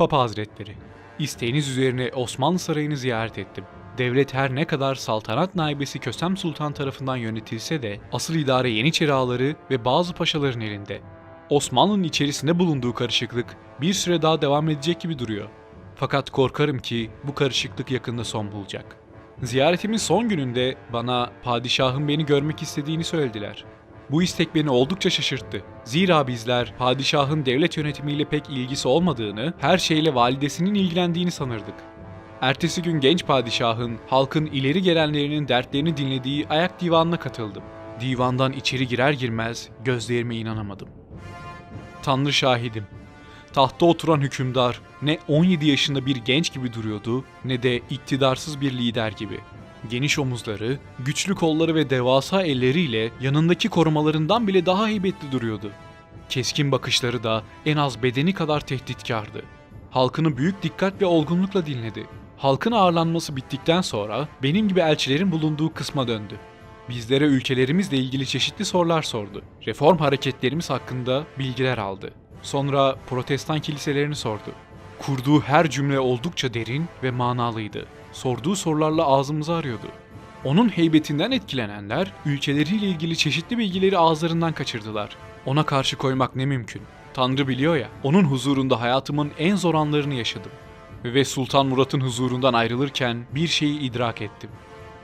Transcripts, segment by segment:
Papa Hazretleri, isteğiniz üzerine Osmanlı Sarayı'nı ziyaret ettim. Devlet her ne kadar saltanat naibesi Kösem Sultan tarafından yönetilse de asıl idare Yeniçeri ağaları ve bazı paşaların elinde. Osmanlı'nın içerisinde bulunduğu karışıklık bir süre daha devam edecek gibi duruyor. Fakat korkarım ki bu karışıklık yakında son bulacak. Ziyaretimin son gününde bana padişahın beni görmek istediğini söylediler. Bu istek beni oldukça şaşırttı. Zira bizler padişahın devlet yönetimiyle pek ilgisi olmadığını, her şeyle validesinin ilgilendiğini sanırdık. Ertesi gün genç padişahın halkın ileri gelenlerinin dertlerini dinlediği ayak divanına katıldım. Divandan içeri girer girmez gözlerime inanamadım. Tanrı şahidim. Tahtta oturan hükümdar ne 17 yaşında bir genç gibi duruyordu ne de iktidarsız bir lider gibi. Geniş omuzları, güçlü kolları ve devasa elleriyle yanındaki korumalarından bile daha heybetli duruyordu. Keskin bakışları da en az bedeni kadar tehditkardı. Halkını büyük dikkat ve olgunlukla dinledi. Halkın ağırlanması bittikten sonra benim gibi elçilerin bulunduğu kısma döndü. Bizlere ülkelerimizle ilgili çeşitli sorular sordu. Reform hareketlerimiz hakkında bilgiler aldı. Sonra protestan kiliselerini sordu. Kurduğu her cümle oldukça derin ve manalıydı. Sorduğu sorularla ağzımızı arıyordu. Onun heybetinden etkilenenler ülkeleriyle ilgili çeşitli bilgileri ağızlarından kaçırdılar. Ona karşı koymak ne mümkün? Tanrı biliyor ya, onun huzurunda hayatımın en zor anlarını yaşadım. Ve Sultan Murat'ın huzurundan ayrılırken bir şeyi idrak ettim.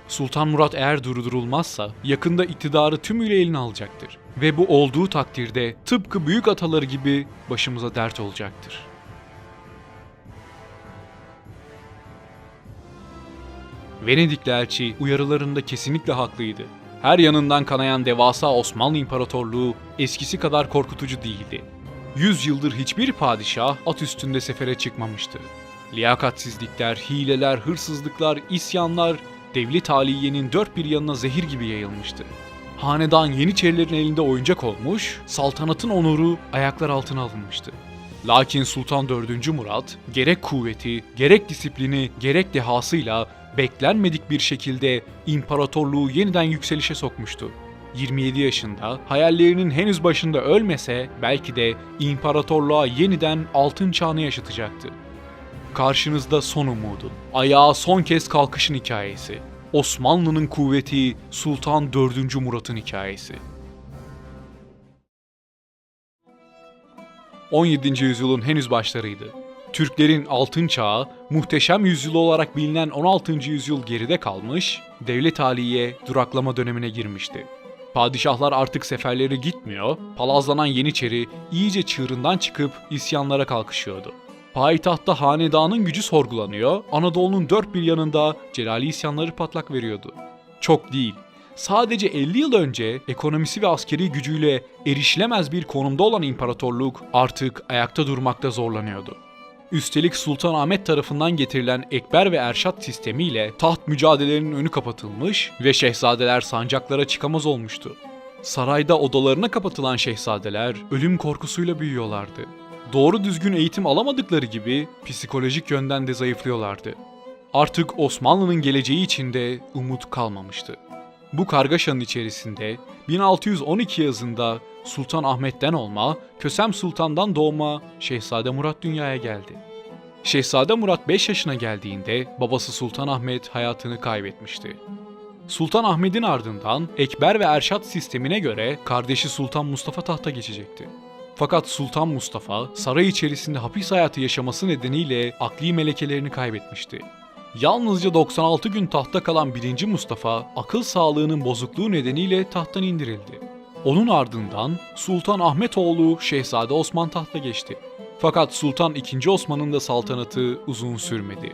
Sultan Murat eğer durdurulmazsa yakında iktidarı tümüyle eline alacaktır. Ve bu olduğu takdirde tıpkı büyük ataları gibi başımıza dert olacaktır. Venedikli elçi uyarılarında kesinlikle haklıydı. Her yanından kanayan devasa Osmanlı İmparatorluğu eskisi kadar korkutucu değildi. Yüz yıldır hiçbir padişah at üstünde sefere çıkmamıştı. Liyakatsizlikler, hileler, hırsızlıklar, isyanlar devlet haliyenin dört bir yanına zehir gibi yayılmıştı. Hanedan Yeniçerilerin elinde oyuncak olmuş, saltanatın onuru ayaklar altına alınmıştı. Lakin Sultan 4. Murat gerek kuvveti, gerek disiplini, gerek dehasıyla beklenmedik bir şekilde imparatorluğu yeniden yükselişe sokmuştu. 27 yaşında, hayallerinin henüz başında ölmese belki de imparatorluğa yeniden altın çağını yaşatacaktı. Karşınızda son umudun, ayağa son kez kalkışın hikayesi. Osmanlı'nın kuvveti Sultan 4. Murat'ın hikayesi. 17. yüzyılın henüz başlarıydı. Türklerin altın çağı, muhteşem yüzyılı olarak bilinen 16. yüzyıl geride kalmış, devlet haliye duraklama dönemine girmişti. Padişahlar artık seferlere gitmiyor, palazlanan Yeniçeri iyice çığırından çıkıp isyanlara kalkışıyordu. Payitahtta hanedanın gücü sorgulanıyor, Anadolu'nun dört bir yanında Celali isyanları patlak veriyordu. Çok değil, sadece 50 yıl önce ekonomisi ve askeri gücüyle erişilemez bir konumda olan imparatorluk artık ayakta durmakta zorlanıyordu. Üstelik Sultan Ahmet tarafından getirilen Ekber ve Erşat sistemiyle taht mücadelelerinin önü kapatılmış ve şehzadeler sancaklara çıkamaz olmuştu. Sarayda odalarına kapatılan şehzadeler ölüm korkusuyla büyüyorlardı. Doğru düzgün eğitim alamadıkları gibi psikolojik yönden de zayıflıyorlardı. Artık Osmanlı'nın geleceği içinde umut kalmamıştı. Bu kargaşanın içerisinde 1612 yazında Sultan Ahmet'ten olma, Kösem Sultan'dan doğma Şehzade Murat dünyaya geldi. Şehzade Murat 5 yaşına geldiğinde babası Sultan Ahmet hayatını kaybetmişti. Sultan Ahmet'in ardından Ekber ve Erşat sistemine göre kardeşi Sultan Mustafa tahta geçecekti. Fakat Sultan Mustafa saray içerisinde hapis hayatı yaşaması nedeniyle akli melekelerini kaybetmişti. Yalnızca 96 gün tahtta kalan 1. Mustafa akıl sağlığının bozukluğu nedeniyle tahttan indirildi. Onun ardından Sultan Ahmetoğlu Şehzade Osman tahta geçti. Fakat Sultan II. Osman'ın da saltanatı uzun sürmedi.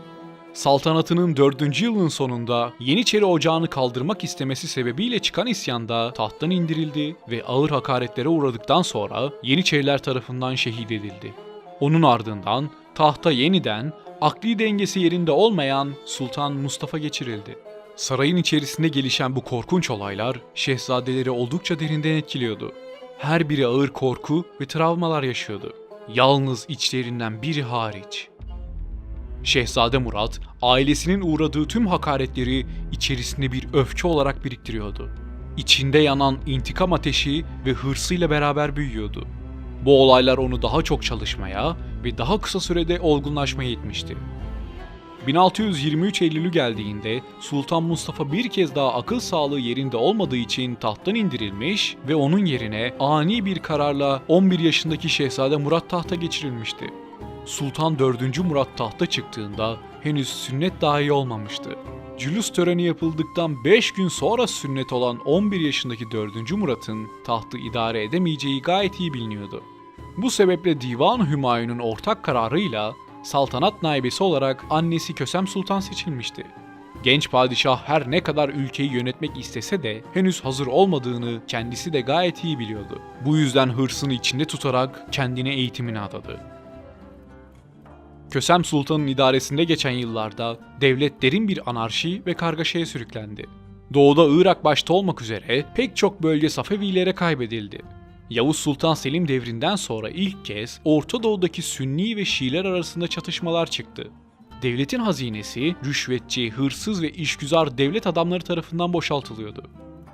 Saltanatının 4. yılın sonunda Yeniçeri Ocağı'nı kaldırmak istemesi sebebiyle çıkan isyanda tahttan indirildi ve ağır hakaretlere uğradıktan sonra Yeniçeriler tarafından şehit edildi. Onun ardından tahta yeniden akli dengesi yerinde olmayan Sultan Mustafa geçirildi. Sarayın içerisinde gelişen bu korkunç olaylar şehzadeleri oldukça derinden etkiliyordu. Her biri ağır korku ve travmalar yaşıyordu. Yalnız içlerinden biri hariç. Şehzade Murat, ailesinin uğradığı tüm hakaretleri içerisinde bir öfke olarak biriktiriyordu. İçinde yanan intikam ateşi ve hırsıyla beraber büyüyordu. Bu olaylar onu daha çok çalışmaya ve daha kısa sürede olgunlaşmaya itmişti. 1623 Eylül'ü geldiğinde Sultan Mustafa bir kez daha akıl sağlığı yerinde olmadığı için tahttan indirilmiş ve onun yerine ani bir kararla 11 yaşındaki Şehzade Murat tahta geçirilmişti. Sultan 4. Murat tahta çıktığında henüz sünnet dahi olmamıştı. Cülüs töreni yapıldıktan 5 gün sonra sünnet olan 11 yaşındaki 4. Murat'ın tahtı idare edemeyeceği gayet iyi biliniyordu. Bu sebeple Divan-ı Hümayun'un ortak kararıyla saltanat naibesi olarak annesi Kösem Sultan seçilmişti. Genç padişah her ne kadar ülkeyi yönetmek istese de henüz hazır olmadığını kendisi de gayet iyi biliyordu. Bu yüzden hırsını içinde tutarak kendine eğitimine adadı. Kösem Sultan'ın idaresinde geçen yıllarda devlet derin bir anarşi ve kargaşaya sürüklendi. Doğuda Irak başta olmak üzere pek çok bölge Safevilere kaybedildi. Yavuz Sultan Selim devrinden sonra ilk kez Orta Doğu'daki Sünni ve Şiiler arasında çatışmalar çıktı. Devletin hazinesi rüşvetçi, hırsız ve işgüzar devlet adamları tarafından boşaltılıyordu.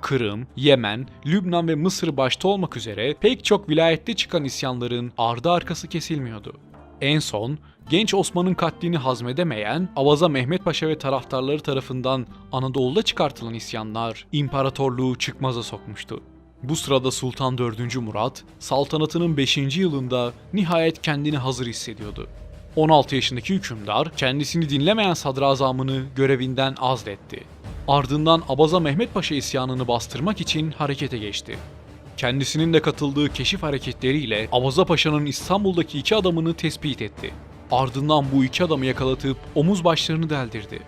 Kırım, Yemen, Lübnan ve Mısır başta olmak üzere pek çok vilayette çıkan isyanların ardı arkası kesilmiyordu. En son genç Osman'ın katlini hazmedemeyen Avaza Mehmet Paşa ve taraftarları tarafından Anadolu'da çıkartılan isyanlar imparatorluğu çıkmaza sokmuştu. Bu sırada Sultan 4. Murat, saltanatının 5. yılında nihayet kendini hazır hissediyordu. 16 yaşındaki hükümdar kendisini dinlemeyen sadrazamını görevinden azletti. Ardından Abaza Mehmet Paşa isyanını bastırmak için harekete geçti. Kendisinin de katıldığı keşif hareketleriyle Abaza Paşa'nın İstanbul'daki iki adamını tespit etti. Ardından bu iki adamı yakalatıp omuz başlarını deldirdi.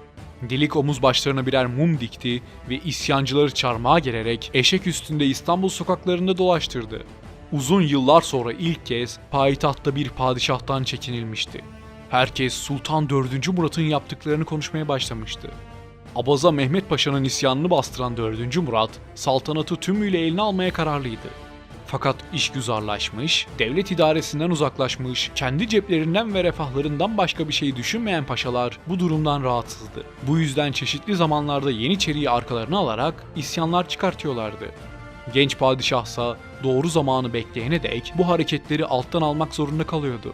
Delik omuz başlarına birer mum dikti ve isyancıları çarmıha gererek eşek üstünde İstanbul sokaklarında dolaştırdı. Uzun yıllar sonra ilk kez payitahtta bir padişahtan çekinilmişti. Herkes Sultan 4. Murat'ın yaptıklarını konuşmaya başlamıştı. Abaza Mehmet Paşa'nın isyanını bastıran 4. Murat, saltanatı tümüyle eline almaya kararlıydı. Fakat iş güzarlaşmış, devlet idaresinden uzaklaşmış, kendi ceplerinden ve refahlarından başka bir şey düşünmeyen paşalar bu durumdan rahatsızdı. Bu yüzden çeşitli zamanlarda Yeniçeri'yi arkalarına alarak isyanlar çıkartıyorlardı. Genç padişahsa doğru zamanı bekleyene dek bu hareketleri alttan almak zorunda kalıyordu.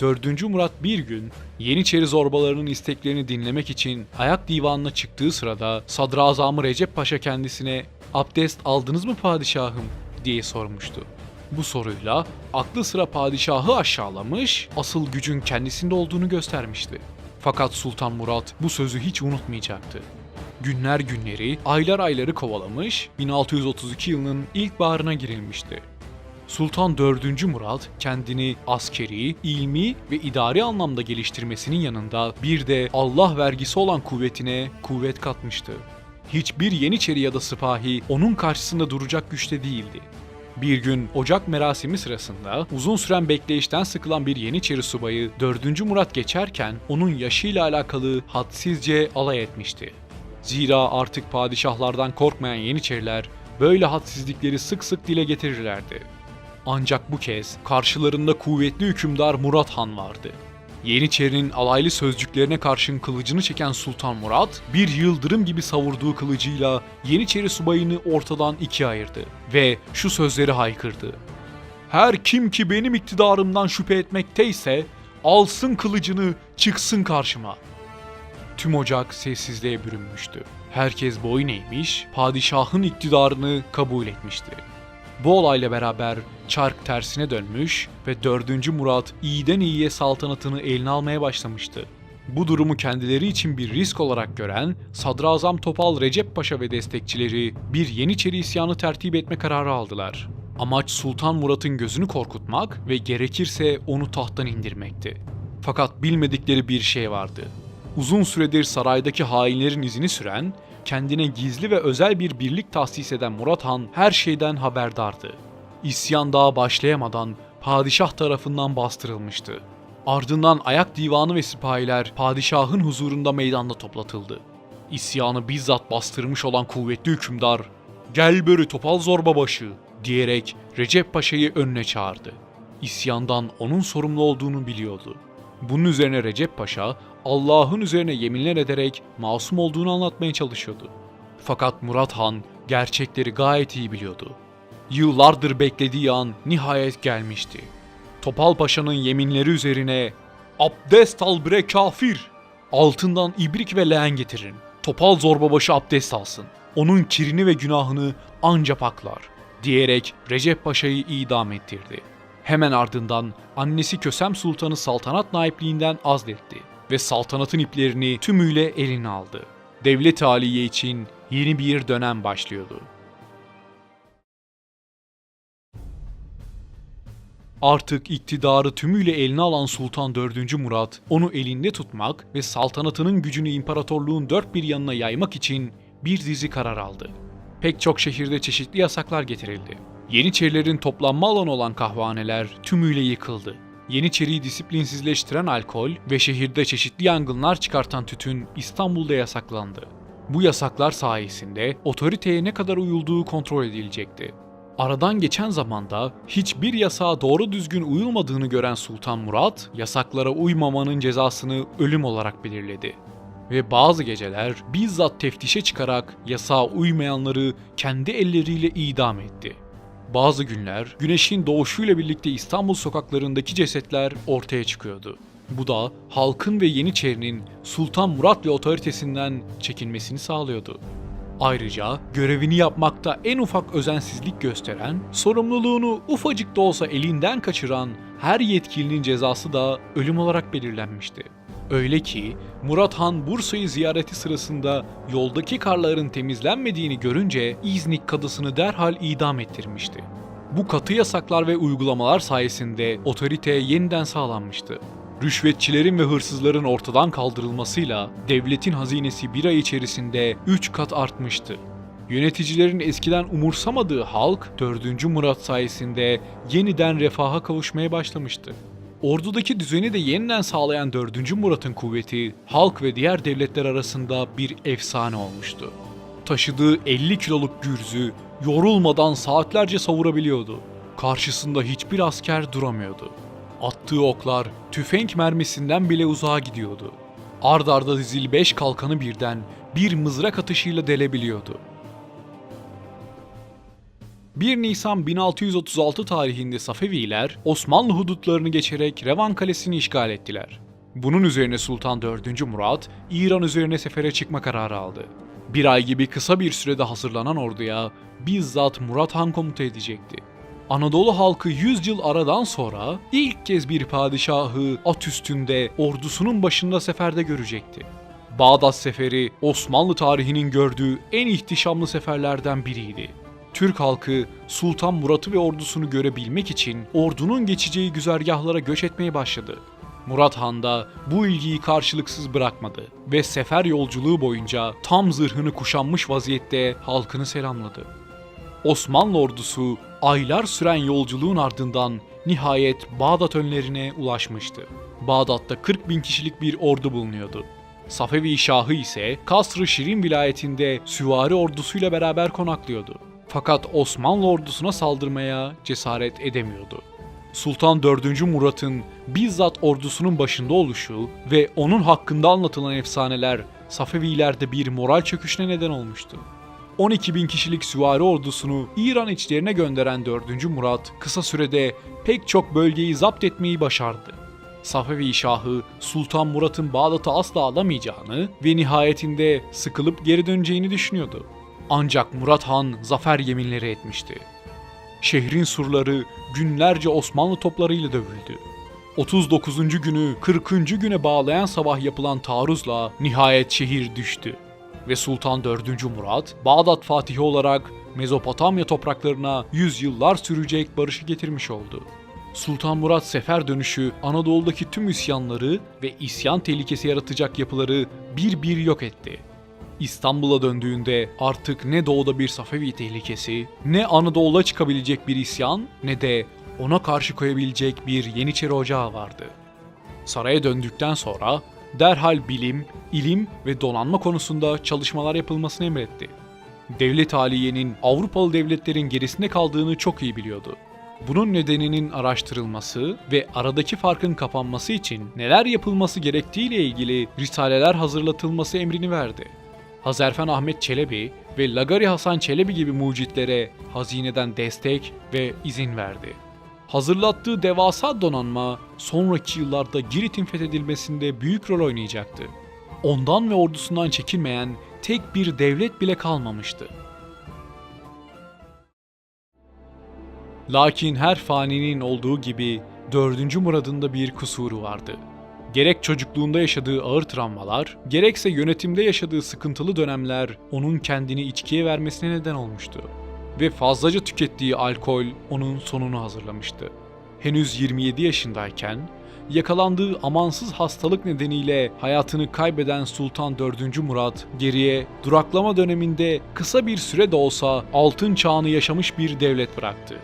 4. Murat bir gün Yeniçeri zorbalarının isteklerini dinlemek için ayak divanına çıktığı sırada Sadrazamı Recep Paşa kendisine "Abdest aldınız mı padişahım?" diye sormuştu. Bu soruyla aklı sıra padişahı aşağılamış, asıl gücün kendisinde olduğunu göstermişti. Fakat Sultan Murat bu sözü hiç unutmayacaktı. Günler günleri, aylar ayları kovalamış, 1632 yılının ilkbaharına girilmişti. Sultan 4. Murat kendini askeri, ilmi ve idari anlamda geliştirmesinin yanında bir de Allah vergisi olan kuvvetine kuvvet katmıştı. Hiçbir Yeniçeri ya da Sipahi onun karşısında duracak güçte değildi. Bir gün Ocak merasimi sırasında uzun süren bekleyişten sıkılan bir Yeniçeri subayı 4. Murat geçerken onun yaşıyla alakalı hadsizce alay etmişti. Zira artık padişahlardan korkmayan Yeniçeriler böyle hadsizlikleri sık sık dile getirirlerdi. Ancak bu kez karşılarında kuvvetli hükümdar Murat Han vardı. Yeniçeri'nin alaylı sözcüklerine karşın kılıcını çeken Sultan Murat, bir yıldırım gibi savurduğu kılıcıyla Yeniçeri subayını ortadan ikiye ayırdı ve şu sözleri haykırdı. Her kim ki benim iktidarımdan şüphe etmekteyse, alsın kılıcını, çıksın karşıma. Tüm ocak sessizliğe bürünmüştü. Herkes boyun eğmiş, padişahın iktidarını kabul etmişti. Bu olayla beraber çark tersine dönmüş ve 4. Murat iyiden iyiye saltanatını eline almaya başlamıştı. Bu durumu kendileri için bir risk olarak gören Sadrazam Topal Recep Paşa ve destekçileri bir Yeniçeri isyanı tertip etme kararı aldılar. Amaç Sultan Murat'ın gözünü korkutmak ve gerekirse onu tahttan indirmekti. Fakat bilmedikleri bir şey vardı. Uzun süredir saraydaki hainlerin izini süren, kendine gizli ve özel bir birlik tahsis eden Murat Han her şeyden haberdardı. İsyan daha başlayamadan padişah tarafından bastırılmıştı. Ardından ayak divanı ve sipahiler padişahın huzurunda meydanda toplatıldı. İsyanı bizzat bastırmış olan kuvvetli hükümdar, "Gel börü topal zorbabaşı" diyerek Recep Paşa'yı önüne çağırdı. İsyandan onun sorumlu olduğunu biliyordu. Bunun üzerine Recep Paşa Allah'ın üzerine yeminler ederek masum olduğunu anlatmaya çalışıyordu. Fakat Murat Han gerçekleri gayet iyi biliyordu. Yıllardır beklediği an nihayet gelmişti. Topal Paşa'nın yeminleri üzerine abdest al bre kafir. Altından ibrik ve leğen getirin. Topal zorbabaşı abdest alsın. Onun kirini ve günahını anca paklar. Diyerek Recep Paşa'yı idam ettirdi. Hemen ardından annesi Kösem Sultan'ı saltanat naipliğinden azletti ve saltanatın iplerini tümüyle eline aldı. Devlet Aliye için yeni bir dönem başlıyordu. Artık iktidarı tümüyle eline alan Sultan 4. Murat, onu elinde tutmak ve saltanatının gücünü imparatorluğun dört bir yanına yaymak için bir dizi karar aldı. Pek çok şehirde çeşitli yasaklar getirildi. Yeniçerilerin toplanma alanı olan kahvaneler tümüyle yıkıldı. Yeniçeriyi disiplinsizleştiren alkol ve şehirde çeşitli yangınlar çıkartan tütün İstanbul'da yasaklandı. Bu yasaklar sayesinde otoriteye ne kadar uyulduğu kontrol edilecekti. Aradan geçen zamanda hiçbir yasağa doğru düzgün uyulmadığını gören Sultan Murat, yasaklara uymamanın cezasını ölüm olarak belirledi. Ve bazı geceler bizzat teftişe çıkarak yasağa uymayanları kendi elleriyle idam etti. Bazı günler güneşin doğuşuyla birlikte İstanbul sokaklarındaki cesetler ortaya çıkıyordu. Bu da halkın ve Yeniçeri'nin Sultan Murat ve otoritesinden çekinmesini sağlıyordu. Ayrıca görevini yapmakta en ufak özensizlik gösteren, sorumluluğunu ufacık da olsa elinden kaçıran her yetkilinin cezası da ölüm olarak belirlenmişti. Öyle ki Murat Han Bursa'yı ziyareti sırasında yoldaki karların temizlenmediğini görünce İznik kadısını derhal idam ettirmişti. Bu katı yasaklar ve uygulamalar sayesinde otorite yeniden sağlanmıştı. Rüşvetçilerin ve hırsızların ortadan kaldırılmasıyla devletin hazinesi bir ay içerisinde 3 kat artmıştı. Yöneticilerin eskiden umursamadığı halk 4. Murat sayesinde yeniden refaha kavuşmaya başlamıştı. Ordudaki düzeni de yeniden sağlayan 4. Murat'ın kuvveti halk ve diğer devletler arasında bir efsane olmuştu. Taşıdığı 50 kiloluk gürzü yorulmadan saatlerce savurabiliyordu. Karşısında hiçbir asker duramıyordu. Attığı oklar tüfek mermisinden bile uzağa gidiyordu. Ard arda dizili beş kalkanı birden bir mızrak atışıyla delebiliyordu. 1 Nisan 1636 tarihinde Safeviler Osmanlı hudutlarını geçerek Revan Kalesi'ni işgal ettiler. Bunun üzerine Sultan 4. Murat İran üzerine sefere çıkma kararı aldı. Bir ay gibi kısa bir sürede hazırlanan orduya bizzat Murat Han komuta edecekti. Anadolu halkı 100 yıl aradan sonra ilk kez bir padişahı at üstünde ordusunun başında seferde görecekti. Bağdat Seferi Osmanlı tarihinin gördüğü en ihtişamlı seferlerden biriydi. Türk halkı Sultan Murat'ı ve ordusunu görebilmek için ordunun geçeceği güzergahlara göç etmeye başladı. Murat Han da bu ilgiyi karşılıksız bırakmadı ve sefer yolculuğu boyunca tam zırhını kuşanmış vaziyette halkını selamladı. Osmanlı ordusu aylar süren yolculuğun ardından nihayet Bağdat önlerine ulaşmıştı. Bağdat'ta 40 bin kişilik bir ordu bulunuyordu. Safevi Şahı ise Kasr-ı Şirin vilayetinde süvari ordusuyla beraber konaklıyordu. Fakat Osmanlı ordusuna saldırmaya cesaret edemiyordu. Sultan 4. Murat'ın bizzat ordusunun başında oluşu ve onun hakkında anlatılan efsaneler Safevilerde bir moral çöküşüne neden olmuştu. 12 bin kişilik süvari ordusunu İran içlerine gönderen 4. Murat kısa sürede pek çok bölgeyi zapt etmeyi başardı. Safevi Şahı Sultan Murat'ın Bağdat'ı asla alamayacağını ve nihayetinde sıkılıp geri döneceğini düşünüyordu. Ancak Murat Han zafer yeminleri etmişti. Şehrin surları günlerce Osmanlı toplarıyla dövüldü. 39. günü 40. güne bağlayan sabah yapılan taarruzla nihayet şehir düştü ve Sultan 4. Murat Bağdat Fatihi olarak Mezopotamya topraklarına yüzyıllar sürecek barışı getirmiş oldu. Sultan Murat sefer dönüşü Anadolu'daki tüm isyanları ve isyan tehlikesi yaratacak yapıları bir bir yok etti. İstanbul'a döndüğünde artık ne doğuda bir Safevi tehlikesi, ne Anadolu'da çıkabilecek bir isyan, ne de ona karşı koyabilecek bir Yeniçeri ocağı vardı. Saraya döndükten sonra derhal bilim, ilim ve donanma konusunda çalışmalar yapılmasını emretti. Devlet Aliye'nin Avrupalı devletlerin gerisinde kaldığını çok iyi biliyordu. Bunun nedeninin araştırılması ve aradaki farkın kapanması için neler yapılması gerektiğiyle ilgili risaleler hazırlatılması emrini verdi. Hazerfen Ahmet Çelebi ve Lagari Hasan Çelebi gibi mucitlere hazineden destek ve izin verdi. Hazırlattığı devasa donanma sonraki yıllarda Girit'in fethedilmesinde büyük rol oynayacaktı. Ondan ve ordusundan çekinmeyen tek bir devlet bile kalmamıştı. Lakin her faninin olduğu gibi 4. Murad'ın bir kusuru vardı. Gerek çocukluğunda yaşadığı ağır travmalar, gerekse yönetimde yaşadığı sıkıntılı dönemler onun kendini içkiye vermesine neden olmuştu. Ve fazlaca tükettiği alkol onun sonunu hazırlamıştı. Henüz 27 yaşındayken yakalandığı amansız hastalık nedeniyle hayatını kaybeden Sultan 4. Murat geriye duraklama döneminde kısa bir süre de olsa altın çağını yaşamış bir devlet bıraktı.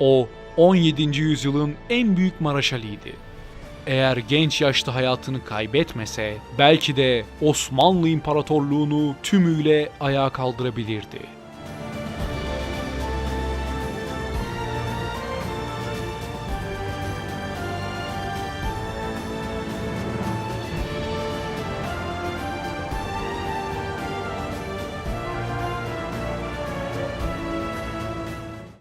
O 17. yüzyılın en büyük maraşaliydi. Eğer genç yaşta hayatını kaybetmese belki de Osmanlı İmparatorluğunu tümüyle ayağa kaldırabilirdi.